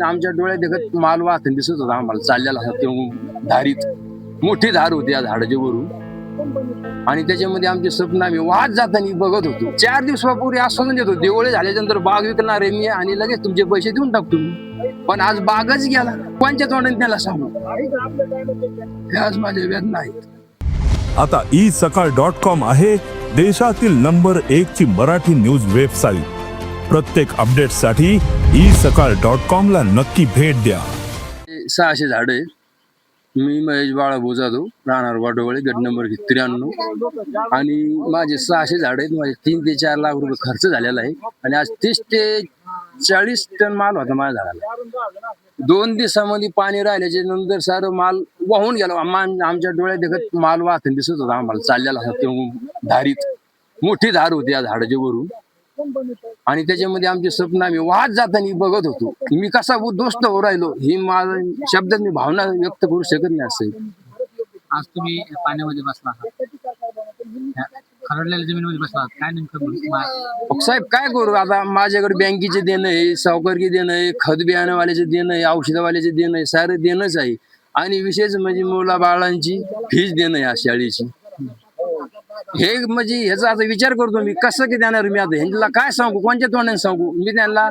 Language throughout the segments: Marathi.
आमच्या डोळ्यात देखत माल वाहताना दिसत होता आम्हाला चाललेला होता तो धारीत. मोठी धार होती या झाडाच्या वरून आणि त्याच्यामध्ये आमचे स्वप्न आम्ही वाहत जाताना बघत होतो. चार दिवसापूर्वी आश्वासन देतो देवळे झाल्याच्यानंतर बाग विकणार आहे मी आणि लगेच तुमचे पैसे देऊन टाकतो मी. पण आज बागच गेला. कोणच्या तोंडाने त्याला सांगू? हे आज माझ्या वेदना आहेत. आता ई सकाळ डॉट कॉम आहे देशातील नंबर एक ची मराठी न्यूज वेबसाईट. प्रत्येक अपडेटसाठी ई सकाळ डॉट कॉमला नक्की भेट द्या. सहाशे झाड. आहे मी महेश बाळाभाऊ जाधव राहणार वाडोवळे गट नंबर त्र्याण्णव. आणि माझे सहाशे झाड आहेत. माझे तीन ते चार लाख रुपये खर्च झालेला आहे. आणि आज तीस ते चाळीस टन माल होता माझ्या झाडाला. दोन दिवसामध्ये पाणी राहिल्याच्या नंतर सारं माल वाहून गेला. आमच्या डोळ्यात देखत माल वाहताना दिसत होता. आम्हाला चाललेला होता. धारीत. मोठी धार होती या झाडाच्या वरून. आणि त्याच्यामध्ये आमचे स्वप्न आम्ही वाहत जाताना बघत होतो. मी कसा उद्ध्वस्त हो राहिलो ही माझ्या शब्दात मी भावना व्यक्त करू शकत नाही असं. आज तुम्ही पाण्यामध्ये बसला आहात. ह्या खरडलेल्या जमिनीमध्ये बसला आहात. काय नेमकं साहेब काय करू? आता माझ्याकडे बँकेचे देणं आहे सावकारकी देणं आहे खत बियाणंवाल्याचे देणं आहे औषधवाल्याचे देणं आहे सारं देणंच आहे. आणि विशेष म्हणजे मुला बाळांची फीज देणं आहे या शाळेची. हे म्हणजे ह्याचा आता विचार करतो मी कसं की देणार मी आता? ह्यांना काय सांगू? कोणत्या तोंडाने सांगू? मी त्यांना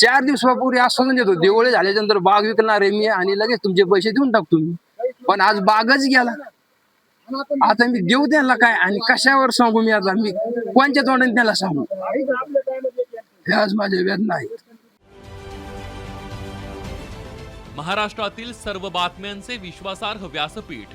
चार दिवसापूर्वी आश्वासन देतो. देवळे झाल्याच्यानंतर बाग विकणार आहे मी आणि लगेच तुमचे पैसे देऊन टाकतो मी. पण आज बागच गेला. आता मी देऊ त्यांना काय आणि कशावर सांगू मी आता? मी कोणत्या तोंडाने त्याला सांगू? हे आज माझ्या वेदना आहेत. महाराष्ट्रातील सर्व बातम्यांचे विश्वासार्ह व्यासपीठ